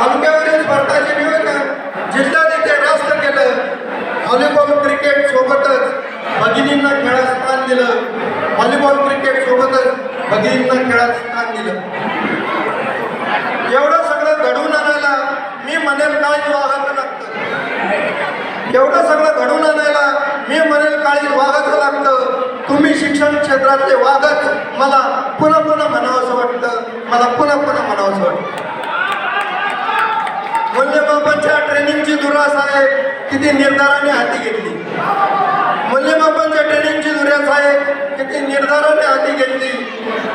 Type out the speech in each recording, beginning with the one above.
तालुक्यावरील भारताचे नियोजन जिथल्या तिथे रास्त केलं. व्हॉलीबॉल क्रिकेट सोबतच भगिनींना खेळात स्थान दिलं. व्हॉलीबॉल क्रिकेट सोबतच भगिनींना खेळात स्थान दिलं. एवढं सगळं घडवून आणायला मी म्हणेल काळी वागायचं लागतं. एवढं सगळं घडवून आणायला मी म्हणेल काळी वागायचं लागतं. तुम्ही शिक्षण क्षेत्रातले वागत मला पुन्हा पुन्हा म्हणावंसं वाटतं. मला पुन्हा पुन्हा म्हणावंसं वाटतं. मूल्यमापनच्या ट्रेनिंगची दुरास आहे किती निर्धाराने हाती घेतली. मूल्यमापनच्या ट्रेनिंगची दुरास आहे किती निर्धाराने हाती घेतली.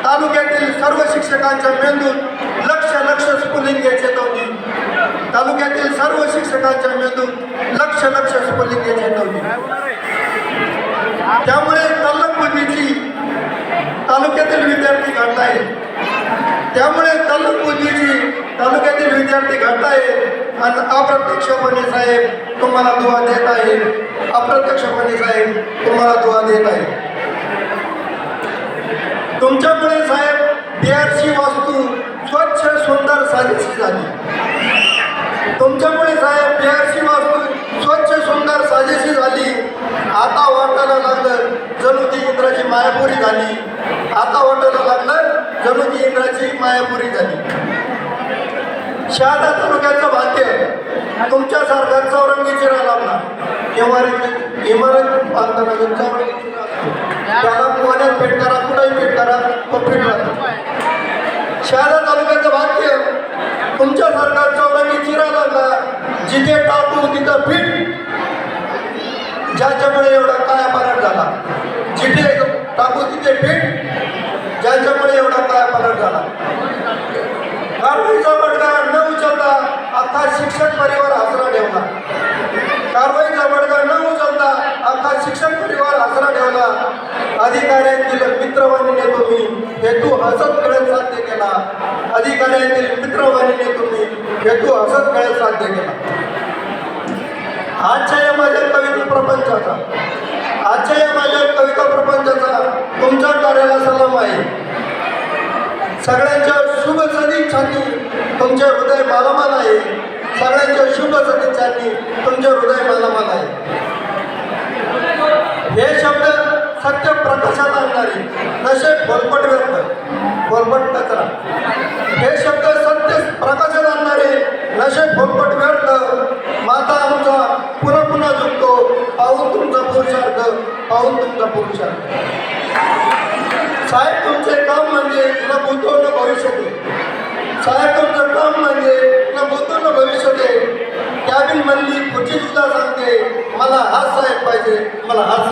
तालुक्यातील सर्व शिक्षकांच्या मेंदूत लक्ष लक्ष स्फुलिंग नव्हती तालुक्यातील सर्व शिक्षकांच्या मेंदूत लक्ष लक्ष स्फुलिंग नव्हती त्यामुळे तल्लक बुद्धीची तालुक्यातील विद्यार्थी घडतायत. त्यामुळे तल्लक बुद्धीची तालुक्यातील विद्यार्थी घडतायत आणि अप्रत्यक्षपणे साहेब तुम्हाला दुवा देत आहे अप्रत्यक्षपणे साहेब तुम्हाला दुवा देत आहे तुमच्यामुळे साहेब बिहारची वास्तू स्वच्छ सुंदर साजेशी झाली. तुमच्यामुळे साहेब बिहारची वास्तू स्वच्छ सुंदर साजेशी झाली. आता वाटायला लागलं जणू ती इंद्राची मायापुरी झाली. आता वाटायला लागलं जणू ती इंद्राची मायापुरी झाली. शहादा तालुक्याचं भाग्य तुमच्यासारखा चौरंगी चिरा लावला इमारत इमारत बांधताना चौरंगी चिरा असतो, त्याला कोण्यात पेट करा कुठेही पेट करा तो फिट राहतो. शहादा तालुक्याचं भाग्य तुमच्यासारखा चौरंगी चिरा लागला जिथे टाकू तिथं फिट. ज्याच्यामुळे एवढा काय पालट झाला. जिथे टाकू तिथे फिट. ज्याच्यामुळे एवढा काय पालट झाला कारवाईचा अधिकाऱ्यांतील मित्रवाणीने तुम्ही हेतू हसत कळत साध्य केला अधिकाऱ्यांतील मित्रवाणीने तुम्ही हेतू हसत कळत साध्य केला. आजच्या या माझ्या कविता प्रपंचाचा आजच्या या माझ्या कविता प्रपंचाचा तुमच्या कार्याला सलाम आहे. सगळ्यांच्या शुभ सदिच्छांनी तुमचे हृदय मालामाल आहे. सगळ्या शुभ सदिच्छांनी तुमचे हृदय मालामाल आहे हे शब्द सत्य प्रकाशात आणणारे नशे बोलपट व्यक्त. बोलपट कचरा. हे शब्द सत्य प्रकाशात आणणारे नशे बोलपट व्यर्थ. माता आमचा पुन्हा पुन्हा झुकतो. पाहून तुमचा पुरुषार्थ पाहून तुमचा पुरुषार्थ. साहेब तुमचे काम म्हणजे तुला गुंतवणं भविष्य दे साहेब तुमचं काम म्हणजे तुला गुंतवणं भविष्य दे कॅबिन मधली पुढची सुद्धा सांगते मला हाच साहेब पाहिजे मला हाच